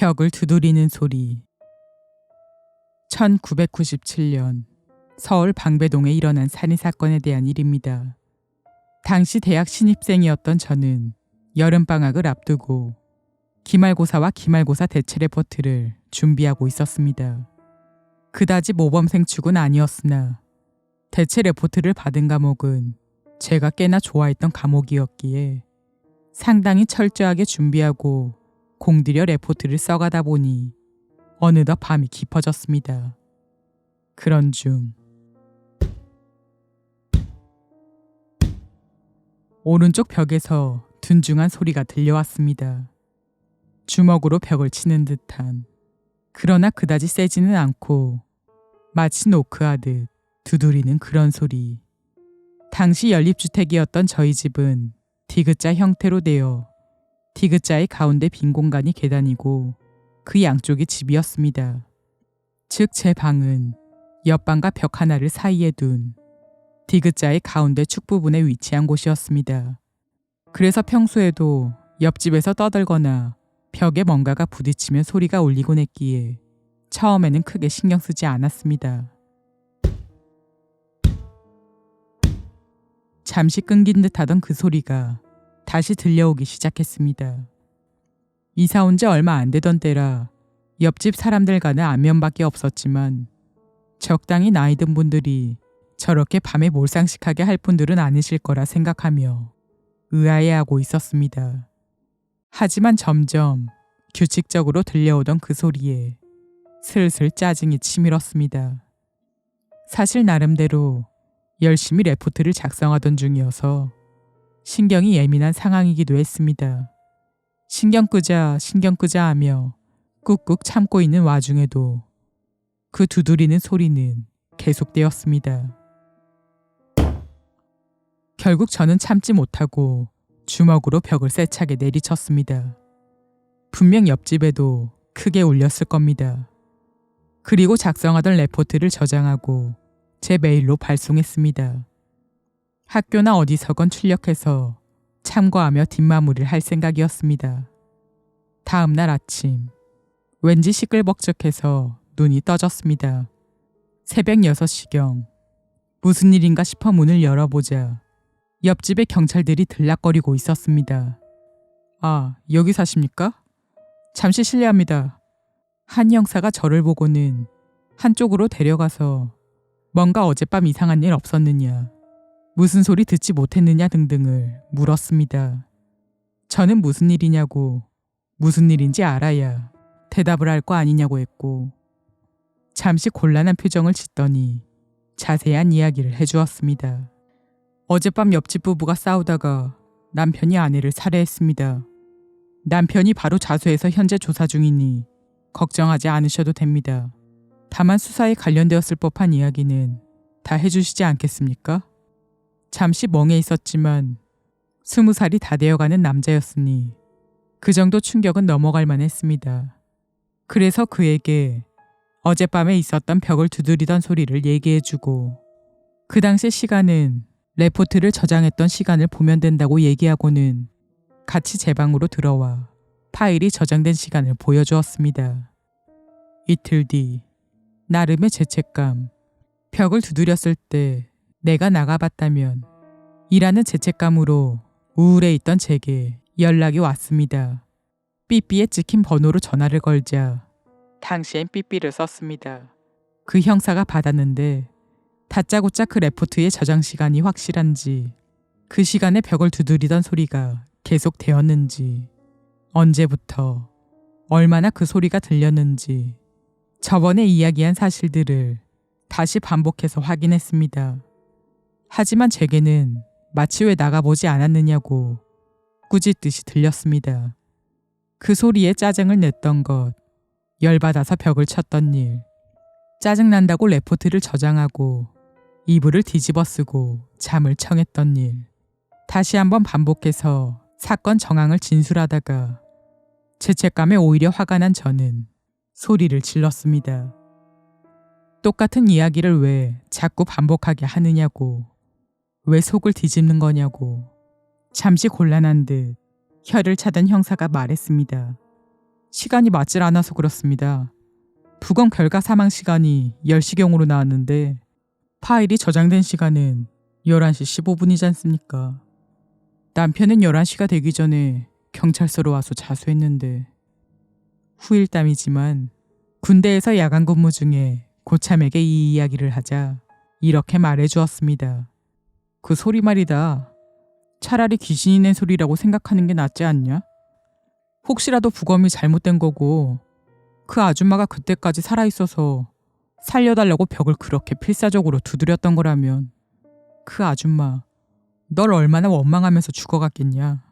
벽을 두드리는 소리. 1997년 서울 방배동에 일어난 살인 사건에 대한 일입니다. 당시 대학 신입생이었던 저는 여름방학을 앞두고 기말고사와 기말고사 대체 레포트를 준비하고 있었습니다. 그다지 모범생 축은 아니었으나 대체 레포트를 받은 과목은 제가 꽤나 좋아했던 과목이었기에 상당히 철저하게 준비하고 공들여 레포트를 써가다 보니 어느덧 밤이 깊어졌습니다. 그런 중 오른쪽 벽에서 둔중한 소리가 들려왔습니다. 주먹으로 벽을 치는 듯한 그러나 그다지 세지는 않고 마치 노크하듯 두드리는 그런 소리. 당시 연립주택이었던 저희 집은 디귿자 형태로 되어 디귿자의 가운데 빈 공간이 계단이고 그 양쪽이 집이었습니다. 즉 제 방은 옆방과 벽 하나를 사이에 둔 디귿자의 가운데 축 부분에 위치한 곳이었습니다. 그래서 평소에도 옆집에서 떠들거나 벽에 뭔가가 부딪히면 소리가 울리곤 했기에 처음에는 크게 신경 쓰지 않았습니다. 잠시 끊긴 듯 하던 그 소리가 다시 들려오기 시작했습니다. 이사 온 지 얼마 안 되던 때라 옆집 사람들 과는 안면밖에 없었지만 적당히 나이 든 분들이 저렇게 밤에 몰상식하게 할 분들은 아니실 거라 생각하며 의아해하고 있었습니다. 하지만 점점 규칙적으로 들려오던 그 소리에 슬슬 짜증이 치밀었습니다. 사실 나름대로 열심히 레포트를 작성하던 중이어서 신경이 예민한 상황이기도 했습니다. 신경 끄자, 신경 끄자 하며 꾹꾹 참고 있는 와중에도 그 두드리는 소리는 계속되었습니다. 결국 저는 참지 못하고 주먹으로 벽을 세차게 내리쳤습니다. 분명 옆집에도 크게 울렸을 겁니다. 그리고 작성하던 레포트를 저장하고 제 메일로 발송했습니다. 학교나 어디서건 출력해서 참고하며 뒷마무리를 할 생각이었습니다. 다음 날 아침, 왠지 시끌벅적해서 눈이 떠졌습니다. 새벽 6시경, 무슨 일인가 싶어 문을 열어보자 옆집에 경찰들이 들락거리고 있었습니다. 아, 여기 사십니까? 잠시 실례합니다. 한 형사가 저를 보고는 한쪽으로 데려가서 뭔가 어젯밤 이상한 일 없었느냐, 무슨 소리 듣지 못했느냐 등등을 물었습니다. 저는 무슨 일이냐고, 무슨 일인지 알아야 대답을 할 거 아니냐고 했고, 잠시 곤란한 표정을 짓더니 자세한 이야기를 해주었습니다. 어젯밤 옆집 부부가 싸우다가 남편이 아내를 살해했습니다. 남편이 바로 자수해서 현재 조사 중이니 걱정하지 않으셔도 됩니다. 다만 수사에 관련되었을 법한 이야기는 다 해주시지 않겠습니까? 잠시 멍해 있었지만 스무 살이 다 되어가는 남자였으니 그 정도 충격은 넘어갈 만했습니다. 그래서 그에게 어젯밤에 있었던 벽을 두드리던 소리를 얘기해주고 그 당시 시간은 레포트를 저장했던 시간을 보면 된다고 얘기하고는 같이 제 방으로 들어와 파일이 저장된 시간을 보여주었습니다. 이틀 뒤 나름의 죄책감 벽을 두드렸을 때 내가 나가봤다면 이라는 죄책감으로 우울해 있던 제게 연락이 왔습니다. 삐삐에 찍힌 번호로 전화를 걸자 당시엔 삐삐를 썼습니다. 그 형사가 받았는데 다짜고짜 그 레포트의 저장 시간이 확실한지 그 시간에 벽을 두드리던 소리가 계속 되었는지 언제부터 얼마나 그 소리가 들렸는지 저번에 이야기한 사실들을 다시 반복해서 확인했습니다. 하지만 제게는 마치 왜 나가보지 않았느냐고 꾸짖듯이 들렸습니다. 그 소리에 짜증을 냈던 것, 열받아서 벽을 쳤던 일, 짜증난다고 레포트를 저장하고 이불을 뒤집어 쓰고 잠을 청했던 일. 다시 한번 반복해서 사건 정황을 진술하다가 죄책감에 오히려 화가 난 저는 소리를 질렀습니다. 똑같은 이야기를 왜 자꾸 반복하게 하느냐고, 왜 속을 뒤집는 거냐고, 잠시 곤란한 듯 혀를 차던 형사가 말했습니다. 시간이 맞질 않아서 그렇습니다. 부검 결과 사망 시간이 10시경으로 나왔는데 파일이 저장된 시간은 11시 15분이지 않습니까? 남편은 11시가 되기 전에 경찰서로 와서 자수했는데 후일담이지만 군대에서 야간 근무 중에 고참에게 이 이야기를 하자 이렇게 말해 주었습니다. 그 소리 말이다. 차라리 귀신이 낸 소리라고 생각하는 게 낫지 않냐? 혹시라도 부검이 잘못된 거고 그 아줌마가 그때까지 살아있어서 살려달라고 벽을 그렇게 필사적으로 두드렸던 거라면 그 아줌마 널 얼마나 원망하면서 죽어갔겠냐.